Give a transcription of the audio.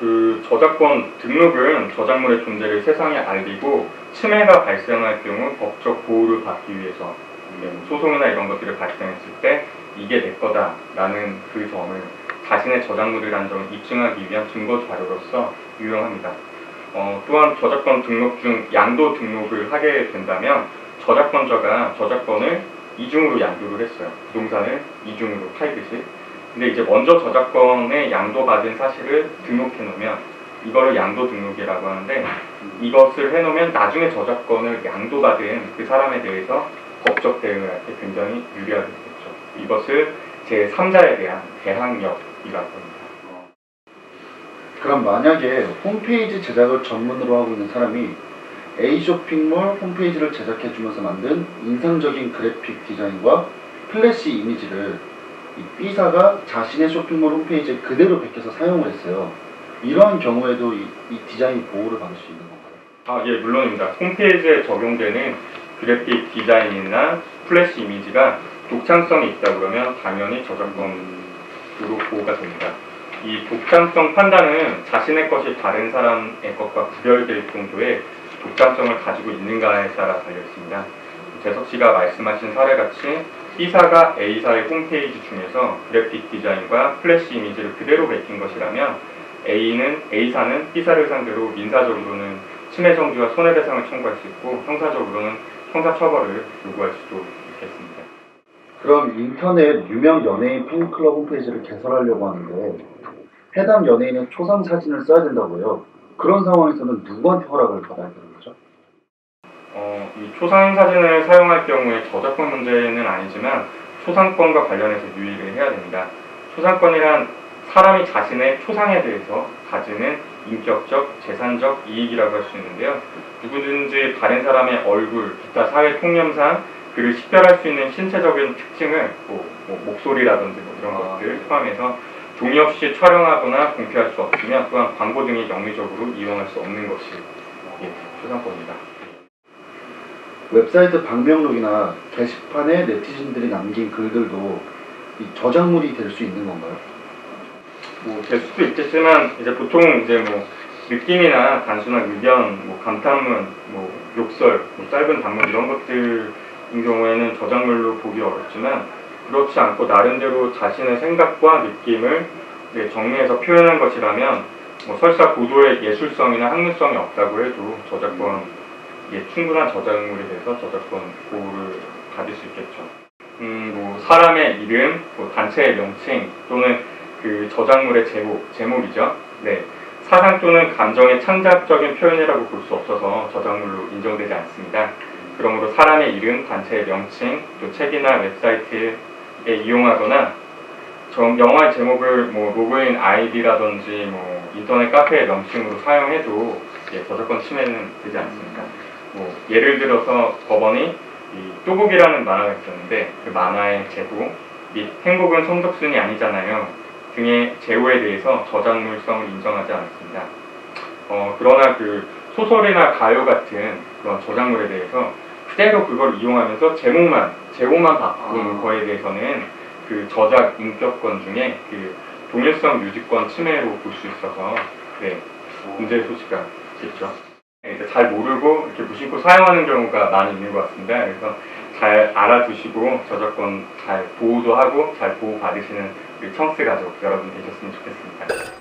그 저작권 등록은 저작물의 존재를 세상에 알리고 침해가 발생할 경우 법적 보호를 받기 위해서 소송이나 이런 것들이 발생했을 때 이게 내 거다라는 그 점을 자신의 저작물이라는 점을 입증하기 위한 증거 자료로서 유용합니다. 어, 또한 저작권 등록 중 양도 등록을 하게 된다면 저작권자가 저작권을 이중으로 양도를 했어요. 부동산을 이중으로 팔듯이. 근데 이제 먼저 저작권에 양도받은 사실을 등록해 놓으면 이거를 양도 등록이라고 하는데 이것을 해 놓으면 나중에 저작권을 양도받은 그 사람에 대해서 법적 대응을 할 때 굉장히 유리하게 되겠죠. 이것을 제3자에 대한 대항력이라고 합니다. 그럼 만약에 홈페이지 제작을 전문으로 하고 있는 사람이 A 쇼핑몰 홈페이지를 제작해 주면서 만든 인상적인 그래픽 디자인과 플래시 이미지를 이 B사가 자신의 쇼핑몰 홈페이지에 그대로 베껴서 사용을 했어요. 이러한 경우에도 이, 이 디자인 보호를 받을 수 있는 건가요? 아, 예, 물론입니다. 홈페이지에 적용되는 그래픽 디자인이나 플래시 이미지가 독창성이 있다 그러면 당연히 저작권으로 보호가 됩니다. 이 독창성 판단은 자신의 것이 다른 사람의 것과 구별될 정도의 독창성을 가지고 있는가에 따라 달려 있습니다. 재석 씨가 말씀하신 사례같이 B사가 A사의 홈페이지 중에서 그래픽 디자인과 플래시 이미지를 그대로 베낀 것이라면 A는 A사는 B사를 상대로 민사적으로는 침해 정지와 손해배상을 청구할 수 있고 형사적으로는 형사처벌을 요구할 수도 있겠습니다. 그럼 인터넷 유명 연예인 팬클럽 홈페이지를 개설하려고 하는데 해당 연예인의 초상 사진을 써야 된다고요. 그런 상황에서는 누구한테 허락을 받아야 거죠? 어, 이 초상 사진을 사용할 경우에 저작권 문제는 아니지만 초상권과 관련해서 유의를 해야 됩니다. 초상권이란 사람이 자신의 초상에 대해서 가지는 인격적, 재산적 이익이라고 할 수 있는데요. 누구든지 다른 사람의 얼굴, 기타 사회 통념상 그를 식별할 수 있는 신체적인 특징을 뭐, 뭐 목소리라든지 뭐 이런 아. 것들 포함해서 종이 없이 촬영하거나 공표할 수 없으며 또한 광고 등이 영리적으로 이용할 수 없는 것이 예, 초상권입니다. 웹사이트 방명록이나 게시판에 네티즌들이 남긴 글들도 이 저작물이 될 수 있는 건가요? 뭐 될 수도 있겠지만 이제 보통 이제 뭐 느낌이나 단순한 의견, 뭐 감탄문, 뭐 욕설, 뭐 짧은 단문 이런 것들인 경우에는 저작물로 보기 어렵지만 그렇지 않고 나름대로 자신의 생각과 느낌을 정리해서 표현한 것이라면 뭐 설사 고도의 예술성이나 학문성이 없다고 해도 저작권 예, 충분한 저작물이 돼서 저작권 보호를 받을 수 있겠죠. 음, 뭐 사람의 이름, 뭐 단체의 명칭 또는 그 저작물의 제목, 제목이죠. 네. 사상 또는 감정의 창작적인 표현이라고 볼 수 없어서 저작물로 인정되지 않습니다. 그러므로 사람의 이름, 단체의 명칭, 또 책이나 웹사이트에 이용하거나 저 영화의 제목을 뭐 로그인 아이디라든지 뭐 인터넷 카페의 명칭으로 사용해도 예, 저작권 침해는 되지 않습니다. 뭐 예를 들어서 법원이 이 쪼국이라는 만화가 있었는데 그 만화의 제목 및 행복은 성적순이 아니잖아요. 등의 제호에 대해서 저작물성을 인정하지 않았습니다. 어, 그러나 그 소설이나 가요 같은 그런 저작물에 대해서 그대로 그걸 이용하면서 제목만 제목만 바꾼 아. 거에 대해서는 그 저작 인격권 중에 그 동일성 유지권 침해로 볼 수 있어서 네, 문제 소지가 있겠죠. 네, 이제 잘 모르고 이렇게 무심코 사용하는 경우가 많이 있는 것 같습니다. 그래서 잘 알아두시고 저작권 잘 보호도 하고 잘 보호 받으시는 우리 청스 가족 여러분 되셨으면 좋겠습니다.